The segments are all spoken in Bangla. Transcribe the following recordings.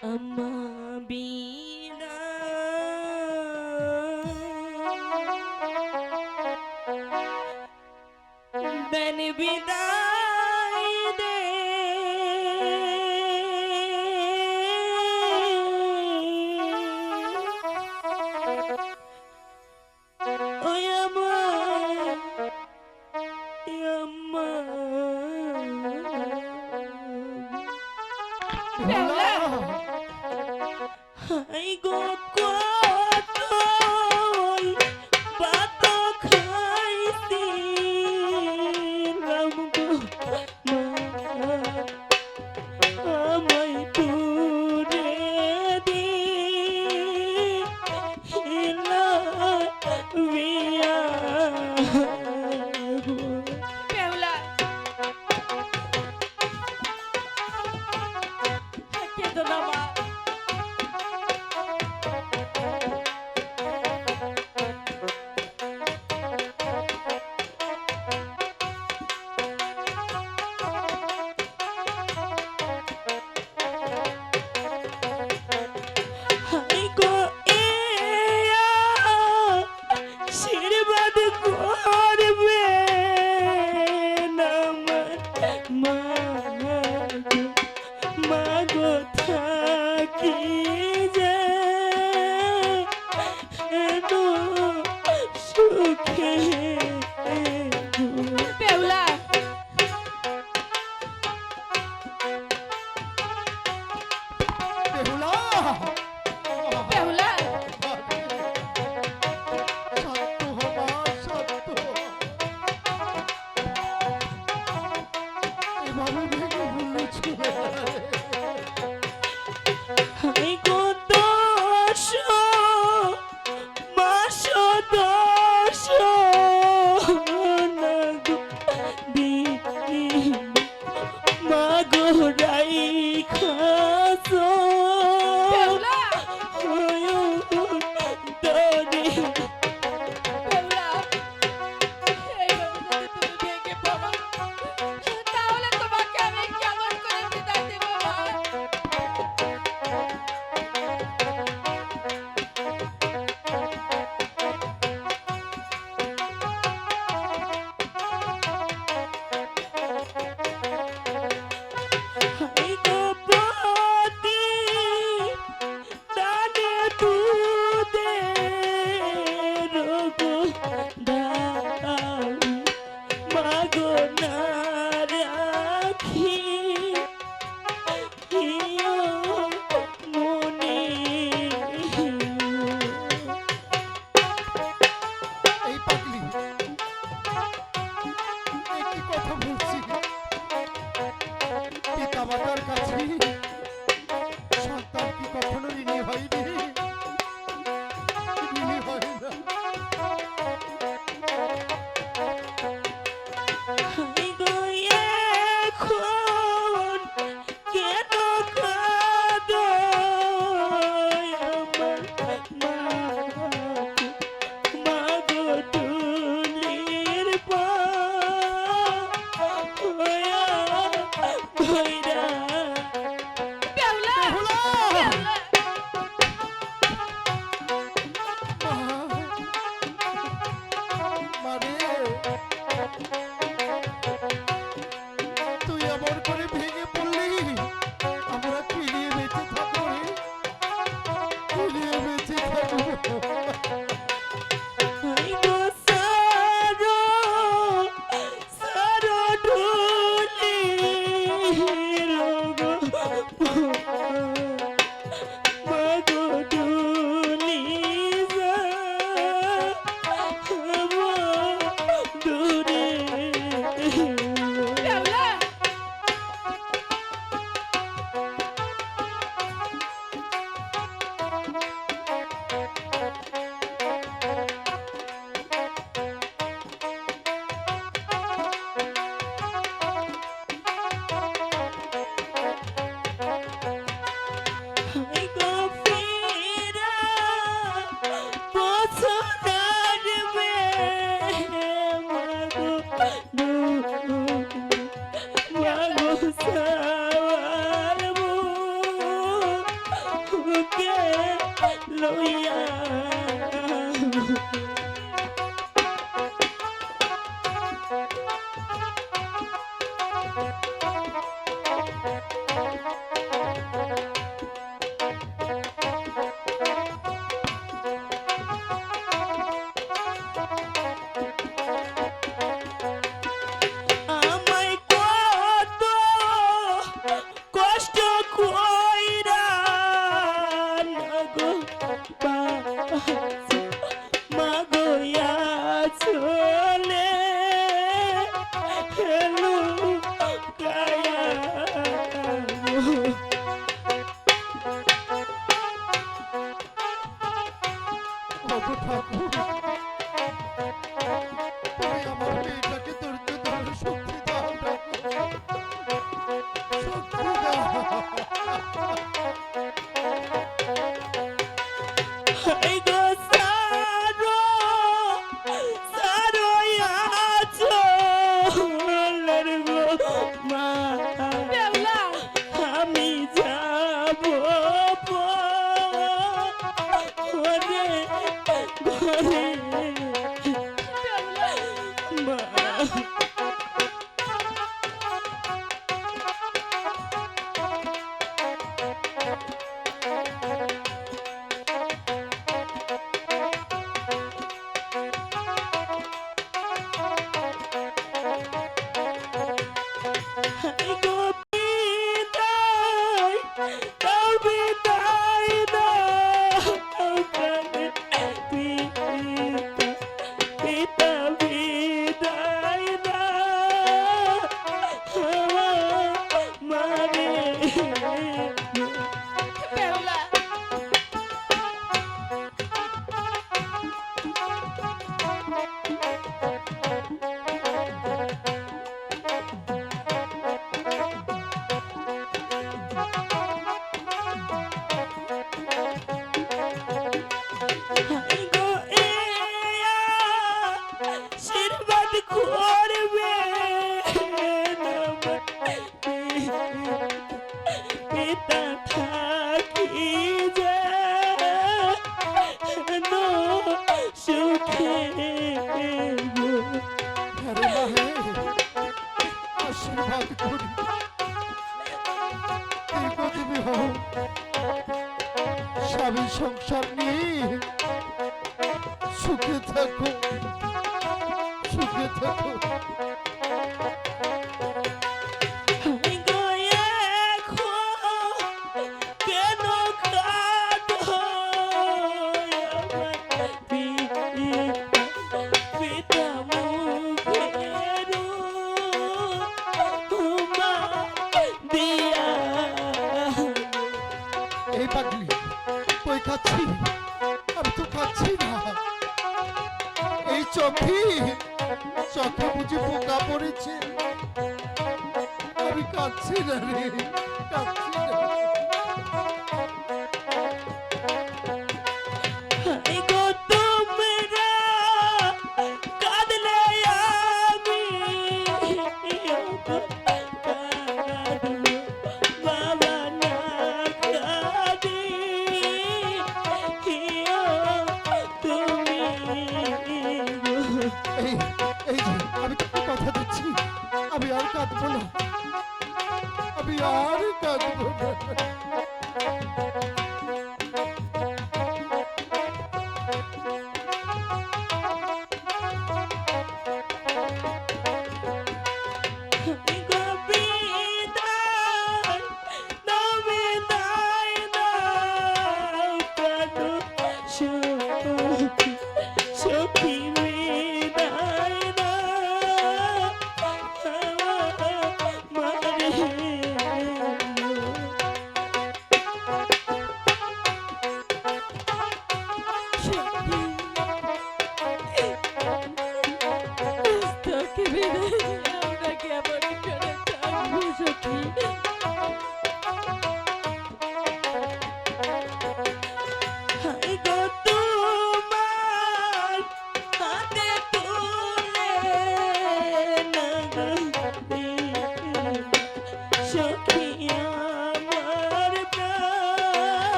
Amma পিতা মাতার কাছে। সন্তান কি কখনো ঋণী হয়নি? লইয়া ঠাকুর কাঁদছি আমি তো কাঁদছি না। এই চোখে চোখে বুঝে পোকা পড়েছে। আমি কাঁদছি না রে, কাঁদছি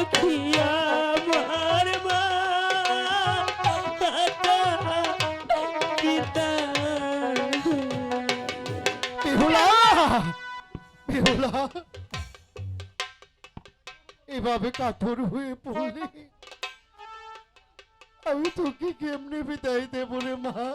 সখী আমার মা বেহুলা বেহুলা। এভাবে কাঠোর হয়ে পড়লে আমি তোকে কেমনে বিদায় দেবো রে মা?